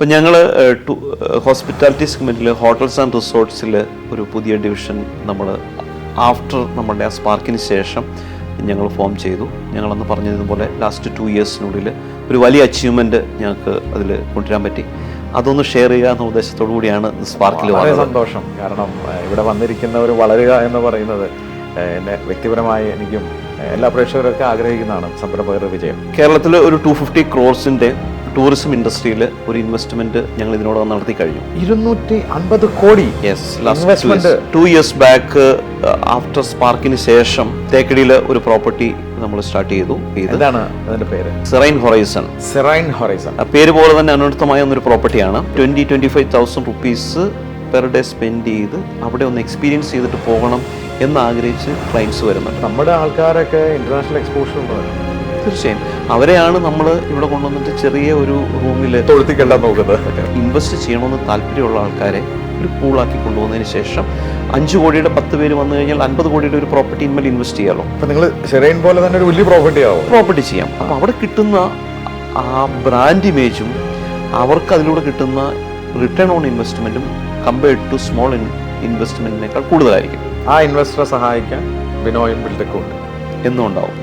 ഇപ്പം ഞങ്ങൾ ഹോസ്പിറ്റാലിറ്റി സെഗ്മെന്റിൽ ഹോട്ടൽസ് ആൻഡ് റിസോർട്ട്സിൽ ഒരു പുതിയ ഡിവിഷൻ നമ്മൾ ആഫ്റ്റർ നമ്മുടെ ആ സ്പാർക്കിന് ശേഷം ഞങ്ങൾ ഫോം ചെയ്തു. ഞങ്ങളന്ന് പറഞ്ഞതുപോലെ ലാസ്റ്റ് ടു ഇയേഴ്സിനുള്ളിൽ ഒരു വലിയ അച്ചീവ്മെന്റ് ഞങ്ങൾക്ക് അതിൽ കൊണ്ടുവരാൻ പറ്റി. അതൊന്ന് ഷെയർ ചെയ്യുക എന്ന ഉദ്ദേശത്തോടു കൂടിയാണ് സ്പാർക്കിൽ വളരെ സന്തോഷം. കാരണം ഇവിടെ വന്നിരിക്കുന്നവർ വളരുക എന്ന് പറയുന്നത് എന്റെ എന്നെ വ്യക്തിപരമായി എനിക്കും എല്ലാ പ്രേക്ഷകരൊക്കെ ആഗ്രഹിക്കുന്നതാണ്. സംരംഭകരുടെ വിജയം. കേരളത്തിൽ ഒരു ടു ഫിഫ്റ്റി ക്രോർസിന്റെ ടൂറിസം ഇൻഡസ്ട്രിയിൽ ഒരു ഇൻവെസ്റ്റ്മെന്റ് ഞങ്ങൾ ഇതിനോടകം നടത്തി കഴിഞ്ഞു. ഇരുന്നൂറ്റി അൻപത് കോടി yes Investment. Two years back after സ്പാർക്കിന് ശേഷം തേക്കടിയിൽ ഒരു പ്രോപ്പർട്ടി നമ്മൾ സ്റ്റാർട്ട് ചെയ്തു. ഇതാണ് അതിന്റെ പേര്? സെറൈൻ ഹൊറൈസൺ സെറൈൻ ഹൊറൈസൺ പേര് പോലെ തന്നെ അനുർത്ഥമായ ഒരു പ്രോപ്പർട്ടിയാണ് twenty twenty five thousand rupees per day spend ചെയ്ത് അവിടെ ഒന്ന് എക്സ്പീരിയൻസ് ചെയ്തിട്ട് പോകണം എന്ന് ആഗ്രഹിച്ച് ക്ലയൻസ് വരുന്നുണ്ട്. നമ്മുടെ ആൾക്കാരൊക്കെ ഇന്റർനാഷണൽ എക്സ്പോഷർ തീർച്ചയായും. അവരെയാണ് നമ്മൾ ഇവിടെ കൊണ്ടുവന്നിട്ട് ചെറിയ ഒരു റൂമിൽ തൊഴുത്തിക്കണ്ട നോക്കുന്നത്. ഇൻവെസ്റ്റ് ചെയ്യണമെന്ന് താല്പര്യമുള്ള ആൾക്കാരെ ഒരു പൂളാക്കി കൊണ്ടുവന്നതിന് ശേഷം അഞ്ച് കോടിയുടെ പത്ത് പേര് വന്നു കഴിഞ്ഞാൽ അൻപത് കോടിയുടെ ഒരു പ്രോപ്പർട്ടി ഇന്മേൽ ഇൻവെസ്റ്റ് ചെയ്യാമല്ലോ അപ്പൊ നിങ്ങൾ ഷെറൈൻ പോലെ തന്നെ ഒരു വലിയ പ്രോപ്പർട്ടി ആവും? പ്രോപ്പർട്ടി ചെയ്യാം. അപ്പോൾ അവിടെ കിട്ടുന്ന ആ ബ്രാൻഡ് ഇമേജും അവർക്ക് അതിലൂടെ കിട്ടുന്ന റിട്ടേൺ ഓൺ ഇൻവെസ്റ്റ്മെന്റും കമ്പയർഡ് ടു സ്മോൾ ഇൻവെസ്റ്റ്മെന്റിനേക്കാൾ കൂടുതലായിരിക്കും. ആ ഇൻവെസ്റ്ററെ സഹായിക്കാൻ ബിനോയും ബിൽഡക്കും ഉണ്ട് എന്നും ഉണ്ടാവും